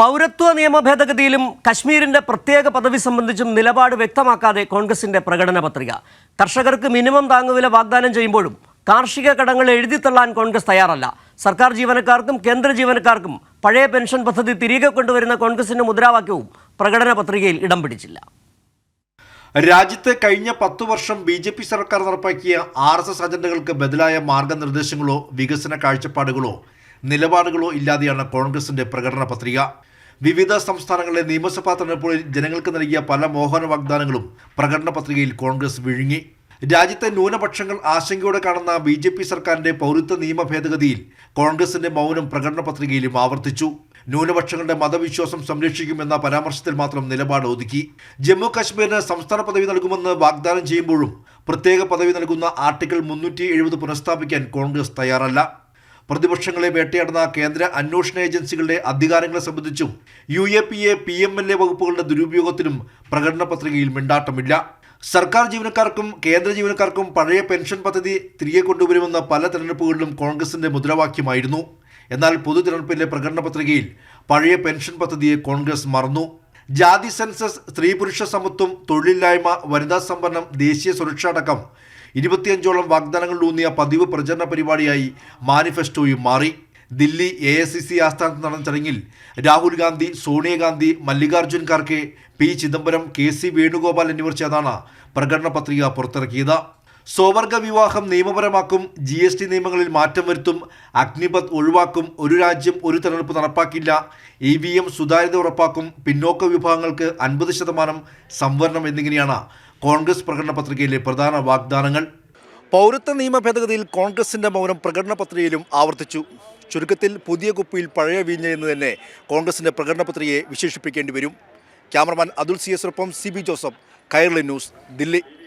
പൗരത്വ നിയമ ഭേദഗതിയിലും കശ്മീരിന്റെ പ്രത്യേക പദവി സംബന്ധിച്ചും നിലപാട് വ്യക്തമാക്കാതെ കോൺഗ്രസിന്റെ പ്രകടന പത്രിക. കർഷകർക്ക് മിനിമം താങ്ങുവില വാഗ്ദാനം ചെയ്യുമ്പോഴും കാർഷിക കടങ്ങൾ എഴുതിത്തള്ളാൻ കോൺഗ്രസ് തയ്യാറല്ല. സർക്കാർ ജീവനക്കാർക്കും കേന്ദ്ര ജീവനക്കാർക്കും പഴയ പെൻഷൻ പദ്ധതി തിരികെ കൊണ്ടുവരുന്ന കോൺഗ്രസിന്റെ മുദ്രാവാക്യവും പ്രകടന പത്രികയിൽ ഇടം പിടിച്ചില്ല. രാജ്യത്ത് കഴിഞ്ഞ പത്തു വർഷം ബി ജെ പി സർക്കാർ നടപ്പാക്കിയ ആർ എസ് എസ് അജണ്ടകൾക്ക് ബദലായ മാർഗനിർദ്ദേശങ്ങളോ വികസന കാഴ്ചപ്പാടുകളോ നിലപാടുകളോ ഇല്ലാതെയാണ് കോൺഗ്രസിന്റെ പ്രകടന പത്രിക. വിവിധ സംസ്ഥാനങ്ങളിലെ നിയമസഭാ തെരഞ്ഞെടുപ്പുകളിൽ ജനങ്ങൾക്ക് നൽകിയ പല മോഹന വാഗ്ദാനങ്ങളും പ്രകടന പത്രികയിൽ കോൺഗ്രസ് വിഴുങ്ങി. രാജ്യത്തെ ന്യൂനപക്ഷങ്ങൾ ആശങ്കയോടെ കാണുന്ന ബി ജെ പി സർക്കാരിന്റെ പൗരത്വ നിയമ ഭേദഗതിയിൽ കോൺഗ്രസിന്റെ മൗനം പ്രകടന പത്രികയിലും ആവർത്തിച്ചു. ന്യൂനപക്ഷങ്ങളുടെ മതവിശ്വാസം സംരക്ഷിക്കുമെന്ന പരാമർശത്തിൽ മാത്രം നിലപാട് ഒതുക്കി. ജമ്മു കാശ്മീരിന് സംസ്ഥാന പദവി നൽകുമെന്ന് വാഗ്ദാനം ചെയ്യുമ്പോഴും പ്രത്യേക പദവി നൽകുന്ന ആർട്ടിക്കിൾ മുന്നൂറ്റി എഴുപത് പുനഃസ്ഥാപിക്കാൻ കോൺഗ്രസ് തയ്യാറല്ല. പ്രതിപക്ഷങ്ങളെ വേട്ടയാടുന്ന കേന്ദ്ര അന്വേഷണ ഏജൻസികളുടെ അധികാരങ്ങളെ സംബന്ധിച്ചും U A P A P M L A വകുപ്പുകളുടെ ദുരുപയോഗത്തിനും പ്രകടന പത്രികയിൽ മിണ്ടാട്ടമില്ല. സർക്കാർ ജീവനക്കാർക്കും കേന്ദ്ര ജീവനക്കാർക്കും പഴയ പെൻഷൻ പദ്ധതി തിരികെ കൊണ്ടുവരുമെന്ന പല തെരഞ്ഞെടുപ്പുകളിലും കോൺഗ്രസിന്റെ മുദ്രാവാക്യമായിരുന്നു. എന്നാൽ പൊതു തിരഞ്ഞെടുപ്പിലെ പ്രകടന പത്രികയിൽ പഴയ പെൻഷൻ പദ്ധതിയെ കോൺഗ്രസ് മറന്നു. ജാതി സെൻസസ് സ്ത്രീ പുരുഷ സമത്വം തൊഴിലില്ലായ്മ വനിതാ സംവരണം ദേശീയ സുരക്ഷ അടക്കം ഇരുപത്തിയഞ്ചോളം വാഗ്ദാനങ്ങളിലൂന്നിയ പതിവ് പ്രചരണ പരിപാടിയായി മാനിഫെസ്റ്റോയും മാറി. Delhi A S C C ആസ്ഥാനത്ത് നടന്ന ചടങ്ങിൽ Rahul Gandhi Sonia Gandhi Mallikarjun Kharge P Chidambaram K C Venugopal എന്നിവർ ചേർന്നാണ് പ്രകടന പത്രിക പുറത്തിറക്കിയത്. സ്വവർഗ വിവാഹം നിയമപരമാക്കും ജി എസ് ടി നിയമങ്ങളിൽ മാറ്റം വരുത്തും അഗ്നിപത് ഒഴിവാക്കും ഒരു രാജ്യം ഒരു തെരഞ്ഞെടുപ്പ് നടപ്പാക്കില്ല ഇ വി എം സുതാര്യത ഉറപ്പാക്കും പിന്നോക്ക വിഭാഗങ്ങൾക്ക് അൻപത് ശതമാനം സംവരണം എന്നിങ്ങനെയാണ് കോൺഗ്രസ് പ്രകടന പത്രികയിലെ പ്രധാന വാഗ്ദാനങ്ങൾ. പൗരത്വ നിയമ ഭേദഗതിയിൽ കോൺഗ്രസിന്റെ മൗനം പ്രകടന പത്രികയിലും ആവർത്തിച്ചു. ചുരുക്കത്തിൽ പുതിയ കുപ്പിയിൽ പഴയ വീഞ്ഞ എന്ന് തന്നെ കോൺഗ്രസിന്റെ പ്രകടന പത്രികയെ വിശേഷിപ്പിക്കേണ്ടി വരും. Cameraman Atul C എസിനൊപ്പം C B Joseph Kairali news Delhi.